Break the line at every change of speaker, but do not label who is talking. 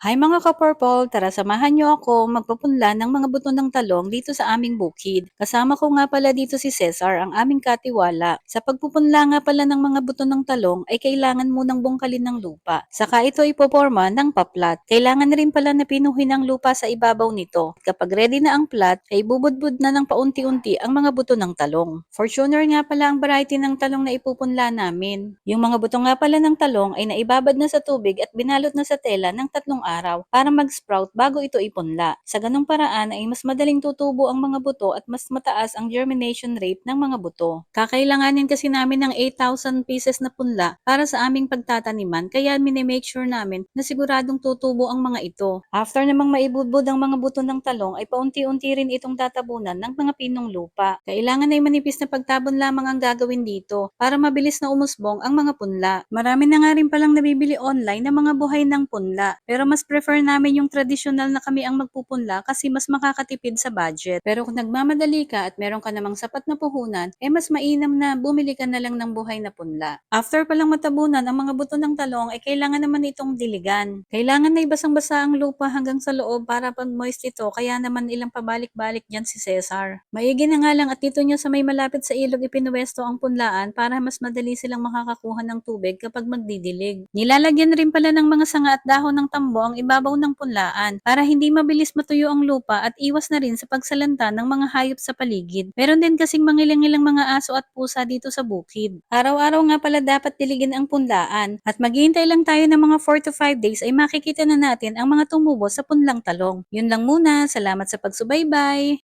Hi mga ka-purple, tara samahan niyo ako magpupunla ng mga buto ng talong dito sa aming bukid. Kasama ko nga pala dito si Cesar, ang aming katiwala. Sa pagpupunla nga pala ng mga buto ng talong ay kailangan munang bungkalin ng lupa. Saka ito ipoporma ng paplat. Kailangan rin pala na pinuhin ang lupa sa ibabaw nito. Kapag ready na ang plat, ay bubudbud na ng paunti-unti ang mga buto ng talong. Fortuner nga pala ang variety ng talong na ipupunla namin. Yung mga buto nga pala ng talong ay naibabad na sa tubig at binalot na sa tela ng tatlong araw para mag-sprout bago ito ipunla. Sa ganong paraan ay mas madaling tutubo ang mga buto at mas mataas ang germination rate ng mga buto. Kakailanganin kasi namin ng 8,000 pieces na punla para sa aming pagtataniman kaya minimake sure namin na siguradong tutubo ang mga ito. After namang maibudbud ang mga buto ng talong ay paunti-unti rin itong tatabunan ng mga pinong lupa. Kailangan ay manipis na pagtabon lamang ang gagawin dito para mabilis na umusbong ang mga punla. Marami na nga rin palang nabibili online ng mga buhay ng punla pero mas prefer namin yung tradisyonal na kami ang magpupunla kasi mas makakatipid sa budget. Pero kung nagmamadali ka at meron ka namang sapat na puhunan, eh mas mainam na bumili ka na lang ng buhay na punla. After palang matabunan ang mga buto ng talong, ay kailangan naman itong diligan. Kailangan na ibasang-basa ang lupa hanggang sa loob para pag moist ito, kaya naman ilang pabalik-balik dyan si Cesar. Maigi na nga lang at dito niya sa may malapit sa ilog ipinuwesto ang punlaan para mas madali silang makakakuha ng tubig kapag magdidilig. Nilalagyan rin pala ng mga sanga at dahon ng tambo ang ibabaw ng punlaan para hindi mabilis matuyo ang lupa at iwas na rin sa pagsalanta ng mga hayop sa paligid. Meron din kasing mangilang-ilang mga aso at pusa dito sa bukid. Araw-araw nga pala dapat diligin ang punlaan at maghihintay lang tayo ng mga 4 to 5 days ay makikita na natin ang mga tumubo sa punlang talong. Yun lang muna, salamat sa pagsubaybay!